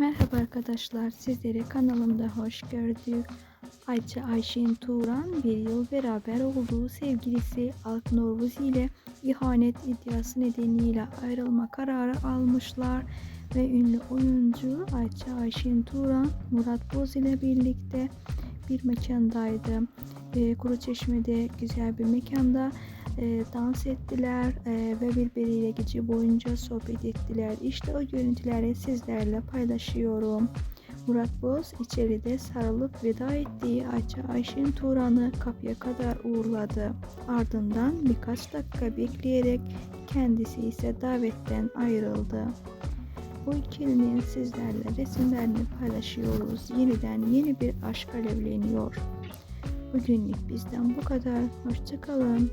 Merhaba arkadaşlar, sizleri kanalımda hoş gördük. Ayça Ayşin Turan bir yıl beraber olduğu sevgilisi Altın Orvuz ile ihanet iddiası nedeniyle ayrılma kararı almışlar ve ünlü oyuncu Ayça Ayşin Turan Murat Boz ile birlikte bir mekandaydı. E, Kuruçeşme'de güzel bir mekanda e, dans ettiler e, ve birbiriyle gece boyunca sohbet ettiler. İşte o görüntüleri sizlerle paylaşıyorum. Murat Boz içeride sarılıp veda ettiği Ayça Ayşin Turan'ı kapıya kadar uğurladı. Ardından birkaç dakika bekleyerek kendisi ise davetten ayrıldı. Bu ikilinin sizlerle resimlerini paylaşıyoruz. Yeniden yeni bir aşk alevleniyor. Bugünlük bizden bu kadar. Hoşçakalın.